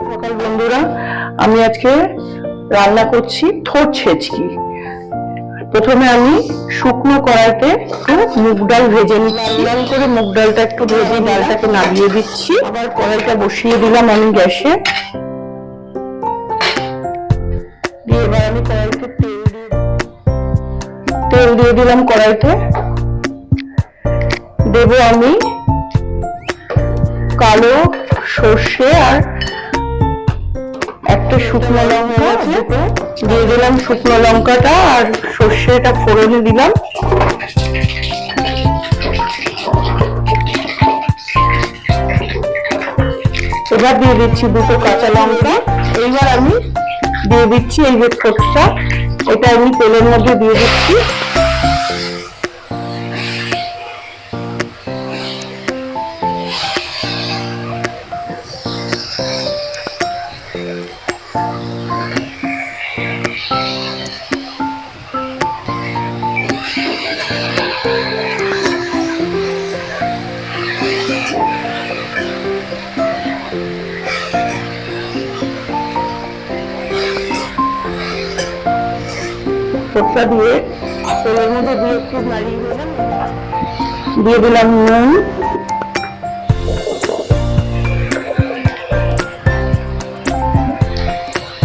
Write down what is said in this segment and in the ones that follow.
সকাল বন্ধুরা, আমি আজকে রান্না করছি থোর ছেচকি। প্রথমে আমি শুকনো কড়াইতে মুগ ডাল ভেজে নিচ্ছি। লাল করে মুগ ডালটা একটু ভেজে ডালটাকে নামিয়ে দিচ্ছি। আবার কড়াইটা বসিয়ে দিলাম আমি গ্যাসে। দিয়ে এবার আমি কড়াইতে তেল দিয়ে তেল দিয়ে দিলাম কড়াইতে। দেবো আমি কালো সর্ষে আর একটা শুকনো লঙ্কা দিয়ে দিলাম শুকনো লঙ্কাটা আর সর্ষেটা ফোড়নে দিলাম। এবার দিয়ে দিচ্ছি দুটো কাঁচা লঙ্কা। এইবার আমি দিয়ে দিচ্ছি এই যে ঠোঁটটা এটা আমি তেলের মধ্যে দিয়ে দিচ্ছি। ঠোঁটটা দিয়ে তেলের মধ্যে দিয়ে একটু দিয়ে দিলাম নুন।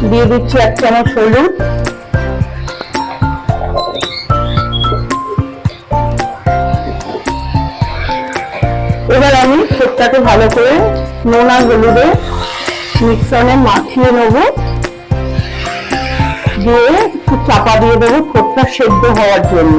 দিয়ে দিচ্ছি এক চামচ হলুদ। এবার আমি ঠোঁটটাকে ভালো করে নুন আর হলুদে মিক্সনে মাখিয়ে নেব। দিয়ে চাপা দিয়ে দেবো ঠোঁটটা সেদ্ধ হওয়ার জন্য।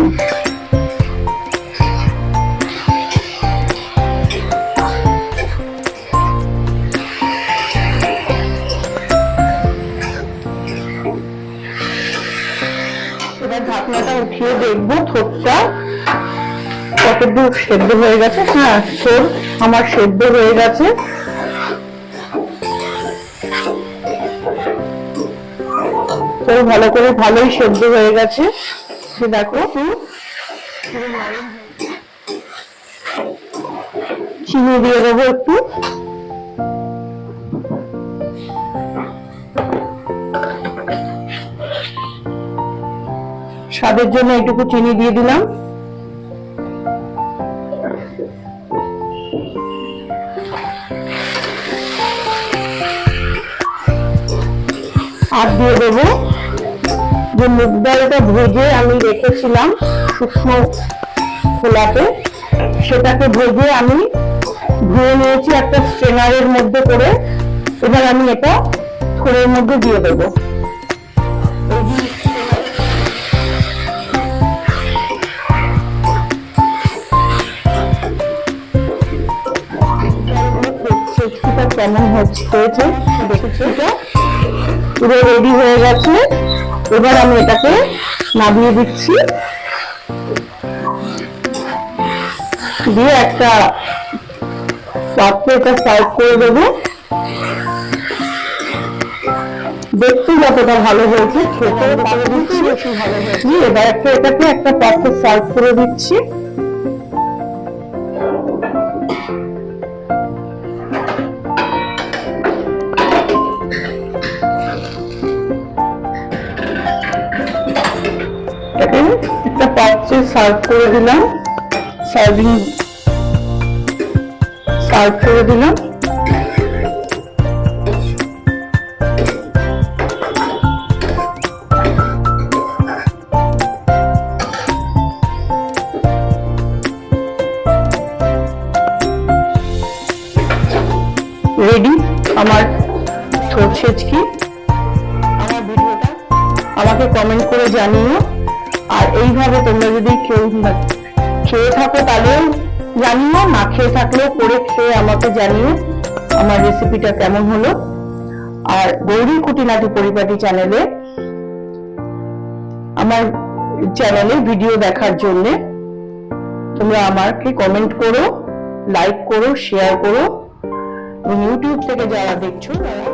উঠিয়ে দেখব ঠোঁটটা কতদূর সেদ্ধ হয়ে গেছে। হ্যাঁ ঠোঁট আমার সেদ্ধ হয়ে গেছে। তো ভালো করে ভালোই সেদ্ধ হয়ে গেছে। সে দেখো। চিনি দিয়ে দেবো একটু। স্বাদের জন্য এইটুকু চিনি দিয়ে দিলাম। আর দিয়ে দেবো যে মুগ ডালটা ভেজে আমি রেখেছিলাম শুকনো খোলাতে, সেটাকে ভেজে আমি ধুয়ে নিয়েছি একটা স্ট্রেনারের মধ্যে করে। এবার আমি এটা থোড়ের মধ্যে দিয়ে দেবো। কেমন হচ্ছে রেডি হয়ে গেছে। এবার আমি এটাকে নামিয়ে দিচ্ছি। দিয়ে একটা পাত্রে এটা সার্ভ করে দেবো। দেখতে যতটা ভালো হয়েছে খেতে ভালো হয়েছে। এবার একটা এটাকে একটা পাত্রে সার্ভ করে দিচ্ছি। পাত্রে সার্ভ করে দিলাম। সার্ভিং সার্ভ করে দিলাম। রেডি আমার ঠোঁট ছেচকি, আমার ভিডিওটা আমাকে কমেন্ট করে জানিও। আর এইভাবে তোমরা যদি কেউ খেয়ে থাকো তাহলেও জানিও, না খেয়ে থাকলেও করে খেয়ে আমাকে জানিও আমার রেসিপিটা কেমন হলো। আর গৌরী কুটিনাটি পরিপাটি চ্যানেলে আমার চ্যানেলে ভিডিও দেখার জন্য তোমরা আমাকে কমেন্ট করো লাইক করো শেয়ার করো। ইউটিউব থেকে যারা দেখছ তারা